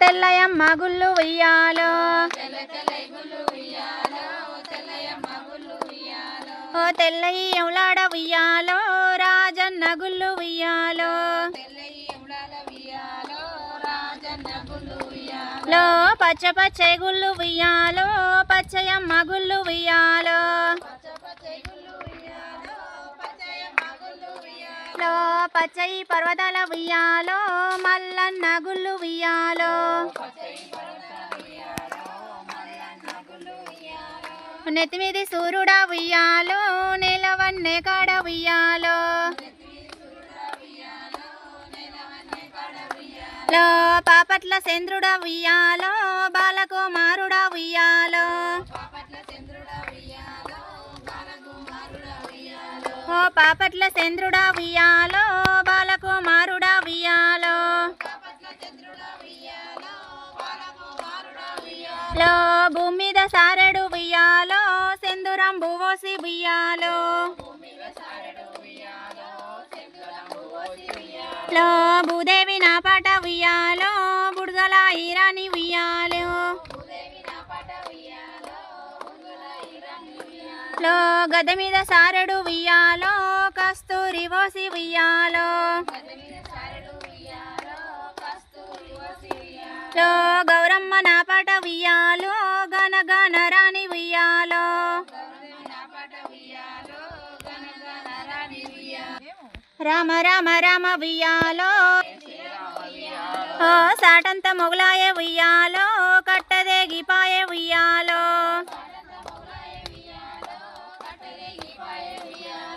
తెల్లయమ్మ గుళ్ళు ఉయ్యాలో. ఓ తెల్లయి ఎవలాడ ఉయ్యాలో రాజన్న గుళ్ళు ఉయ్యాలో. లో పచ్చ పచ్చ గుళ్ళు ఉయ్యాలో పచ్చయమ్మ గుళ్ళు ఉయ్యాలో. లో పచ్చయి పర్వతాల ఉయ్యాలో మల్లన్న గుళ్ళు ఉయ్యాలో. నెత్తిమీది సూర్యుడా ఉయ్యాలో నెలవన్నే కాడ ఉయ్యాలో. లో పాపట్ల చంద్రుడా ఉయ్యాలో బాలకుమారుడా ఉయ్యాలో. ఓ పాపట్ల చంద్రుడా ఉయ్యాలో బాలకుమారుడా ఉయ్యాలో. లో భూమి మీద సారెడు ఉయ్యాలో సెందురం భువోసి ఉయ్యాలో. లో భూదేవి నా పాట ఉయ్యాలో బుడగల ఈరా లో గద మీద సారడు ఉయ్యాలో కస్తూరి పోసి ఉయ్యాలో లో గౌరమ్మ నా పాట ఉయ్యాలో గన గన రాణి ఉయ్యాలో రామ రామ రామ ఉయ్యాలో ఓ సాటంత మొగలాయ ఉయ్యాలో కట్టదేగిపాయ ఉయ్యాలో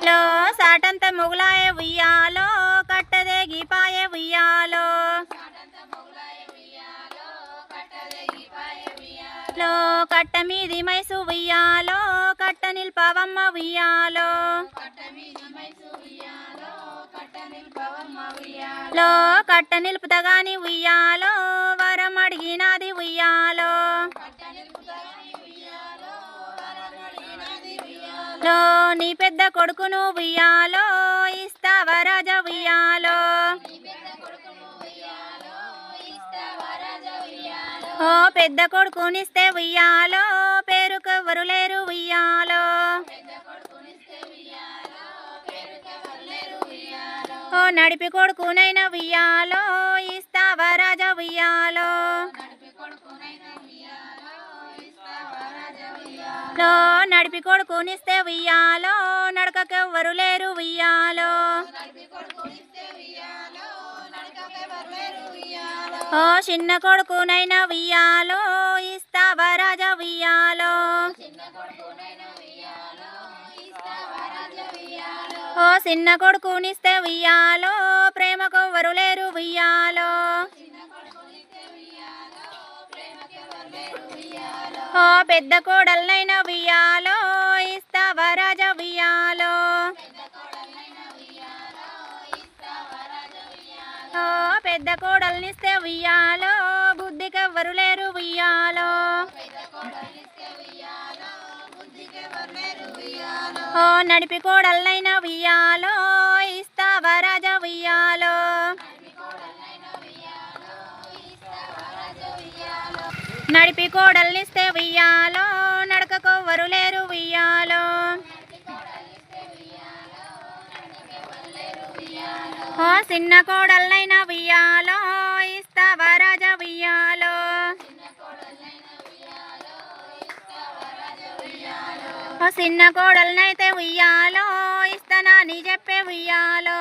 ఇంట్లో సాటంత మొగలాయ ఉయ్యాలో కట్టదే గీపాయే ఉయ్యాలో. లో కట్ట మీది మైసు ఉయ్యాలో కట్ట నిల్పవమ్మ ఉయ్యాలో. లో కట్ట నిలుపుతగాని ఉయ్యాలో వరం అడిగినది ఉయ్యాలో. లో నీ పెద్ద కొడుకును ఉయ్యాలో ఇస్తావా రాజా ఉయ్యాలో ఓ పెద్ద కొడుకునిస్తే ఉయ్యాలో పేరుకెవ్వరు లేరు ఉయ్యాలో. ఓ నడిపి కొడుకునైనా ఉయ్యాలో ఇస్తావా రాజా ఉయ్యాలో? నడిపి కొడుకునిస్తే ఉయ్యాలో నడకకెవ్వరు లేరు ఉయ్యాలో. ఓ చిన్న కొడుకునైనా ఉయ్యాలో ఇస్తావా రాజా ఉయ్యాలో. ఓ చిన్న కొడుకునిస్తే ఉయ్యాలో ప్రేమకొవ్వరు లేరు ఉయ్యాలో. ఓ పెద్ద కోడల్నైనా ఉయ్యాలో. పెద్ద కోడల్నిస్తే ఉయ్యాలో బుద్ధికెవ్వరు లేరు ఉయ్యాలో. ఓ నడిపి కోడలనైనా ఉయ్యాలో ఇస్తావా రాజా ఉయ్యాలో. నడిపి కోడల్నిస్తే ఉయ్యాలో నడకకొవ్వరు లేరు ఉయ్యాలో. ఓ చిన్న కోడలనైనా ఉయ్యాలో ఇస్తావా రాజా ఉయ్యాలో. ఓ చిన్న కోడలనైతే ఉయ్యాలో ఇస్తానా నీ చెప్పే ఉయ్యాలో.